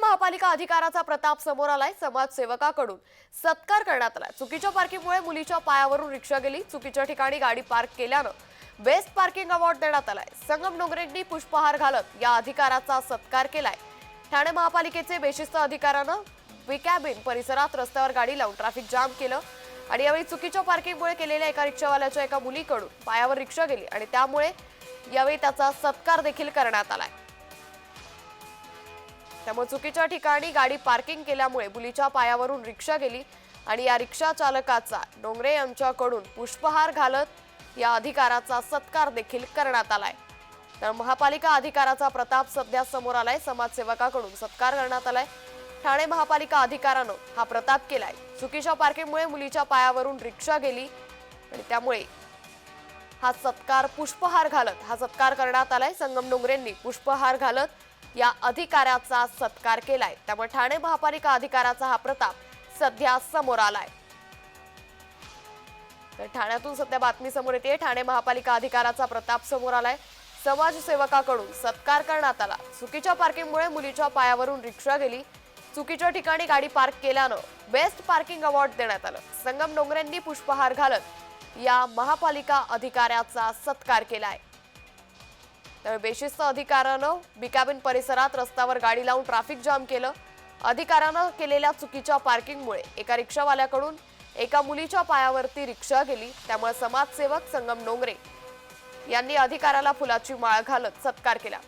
महापालिका अधिकाराचा प्रताप समोर आलाय समाजसेवकाकडून. सत्कार करण्यात आलाय. चुकीच्या पार्किंगमुळे मुलीच्या पायावरून रिक्षा गेली. चुकीच्या ठिकाणी गाडी पार्क केल्यानं बेस्ट पार्किंग अवॉर्ड देण्यात आलाय. संगम डोंगरेंनी पुष्पहार घालत या अधिकाराचा सत्कार केलाय. ठाणे महापालिकेचे बेशिस्त अधिकाऱ्यानं विकॅबिन परिसरात रस्त्यावर गाडी लावून ट्रॅफिक जाम केलं आणि यावेळी चुकीच्या पार्किंगमुळे केलेल्या एका रिक्षावाल्याच्या एका मुलीकडून पायावर रिक्षा गेली आणि त्यामुळे यावेळी त्याचा सत्कार देखील करण्यात आलाय. त्यामुळे चुकीच्या ठिकाणी गाडी पार्किंग केल्यामुळे मुलीच्या पायावरून रिक्षा गेली आणि या रिक्षा चालकाचा डोंगरे यांच्याकडून पुष्पहार घालत या अधिकाराचा सत्कार देखील करण्यात आलाय. तर महापालिका अधिकाराचा प्रताप सध्या समोर आलाय. समाजसेवकाकडून सत्कार करण्यात आलाय. ठाणे महापालिका अधिकारानं हा प्रताप केलाय. चुकीच्या पार्किंगमुळे मुलीच्या पायावरून रिक्षा गेली आणि त्यामुळे हा सत्कार पुष्पहार घालत हा सत्कार करण्यात आलाय. संगम डोंगरेंनी पुष्पहार घालत या अधिकाऱ्याचा सत्कार केलाय. त्यामुळे ठाणे महापालिका अधिकाराचा हा प्रताप सध्या समोर आलाय. तर ठाण्यातून सध्या बातमी समोर येते. ठाणे महापालिका अधिकाराचा प्रताप समोर आलाय. समाजसेवकाकडून सत्कार करण्यात आला. चुकीच्या पार्किंगमुळे मुलीच्या पायावरून रिक्षा गेली. चुकीच्या ठिकाणी गाडी पार्क केल्यानं बेस्ट पार्किंग अवॉर्ड देण्यात आलं. संगम डोंगरेंनी पुष्पहार घालत या महापालिका अधिकाऱ्याचा सत्कार केलाय. त्यामुळे बेशिस्त अधिकाऱ्यानं बिकाबिन परिसरात रस्त्यावर गाडी लावून ट्रॅफिक जाम केलं. अधिकाऱ्यानं केलेल्या चुकीच्या पार्किंगमुळे एका रिक्षावाल्याकडून एका मुलीच्या पायावरती रिक्षा गेली. त्यामुळे समाजसेवक संगम डोंगरे यांनी अधिकाऱ्याला फुलाची माळ घालत सत्कार केला.